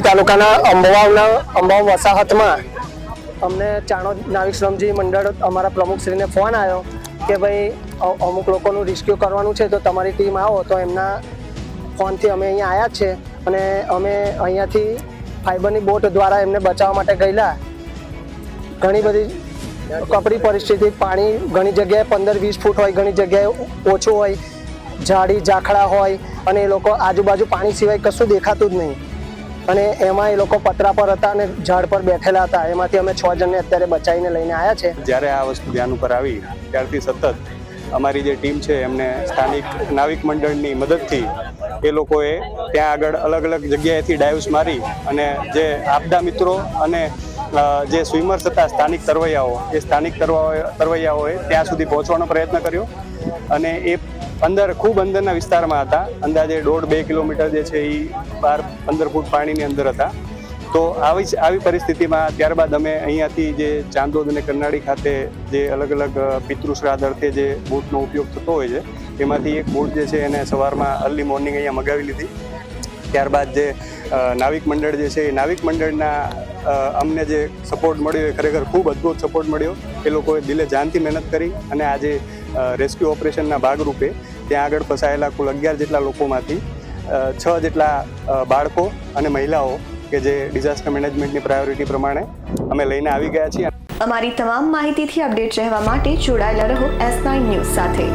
તાલુકાના અંબવાવના અંબાવ વસાહતમાં અમને ચાણોદ નાવિક શ્રમજી મંડળ અમારા પ્રમુખશ્રીને ફોન આવ્યો કે ભાઈ અમુક લોકોનું રિસ્ક્યુ કરવાનું છે, તો તમારી ટીમ આવો. તો એમના ફોનથી અમે અહીંયા આવ્યા છે અને અમે અહીંયાથી ફાઈબરની બોટ દ્વારા એમને બચાવવા માટે ગયેલા. ઘણી બધી કપરી પરિસ્થિતિ, પાણી ઘણી જગ્યાએ પંદર વીસ ફૂટ હોય, ઘણી જગ્યાએ ઓછું હોય, ઝાડી, ઝાખડા હોય અને એ લોકો આજુબાજુ પાણી સિવાય કશું દેખાતું જ નહીં. અને એમાં એ લોકો પતરા પર હતા અને ઝાડ પર બેઠેલા હતા. એમાંથી અમે છ જણને અત્યારે બચાવીને લઈને આવ્યા છે. જ્યારે આ વસ્તુ ધ્યાન ઉપર આવી, ત્યારથી સતત અમારી જે ટીમ છે, એમને સ્થાનિક નાવિક મંડળની મદદથી એ લોકોએ ત્યાં આગળ અલગ અલગ જગ્યાએથી ડાઇવ્સ મારી અને જે આપદા મિત્રો અને જે સ્વિમર્સ હતા સ્થાનિક તરવૈયાઓ, એ સ્થાનિક તરવા- તરવૈયાઓએ ત્યાં સુધી પહોંચવાનો પ્રયત્ન કર્યો. અને એ અંદર ખૂબ અંદરના વિસ્તારમાં હતા. અંદાજે દોઢ બે કિલોમીટર જે છે એ બાર પંદર ફૂટ પાણીની અંદર હતા. તો આવી આવી પરિસ્થિતિમાં ત્યારબાદ અમે અહીંયાથી જે ચાંદોદ અને કરનાળી ખાતે જે અલગ અલગ અ, અર્થે જે બોટનો ઉપયોગ થતો હોય છે એમાંથી એક બોટ જે છે એને સવારમાં અર્લી મોર્નિંગ અહીંયા મગાવી લીધી. ત્યારબાદ જે નાવિક મંડળ જે છે એ નાવિક મંડળના અમને જે સપોર્ટ મળ્યો એ ખરેખર ખૂબ અદ્ભુત સપોર્ટ મળ્યો. એ લોકોએ દિલે જાનથી મહેનત કરી અને આજે રેસ્ક્યુ ઓપરેશનના ભાગરૂપે ત્યાં આગળ ફસાયેલા કુલ અગિયાર જેટલા લોકોમાંથી છ જેટલા બાળકો અને મહિલાઓ કે જે ડિઝાસ્ટર મેનેજમેન્ટની પ્રાયોરિટી પ્રમાણે અમે લઈને આવી ગયા છીએ. અમારી તમામ માહિતીથી અપડેટ રહેવા માટે જોડાયેલા રહો એસ નાઇન ન્યૂઝ સાથે.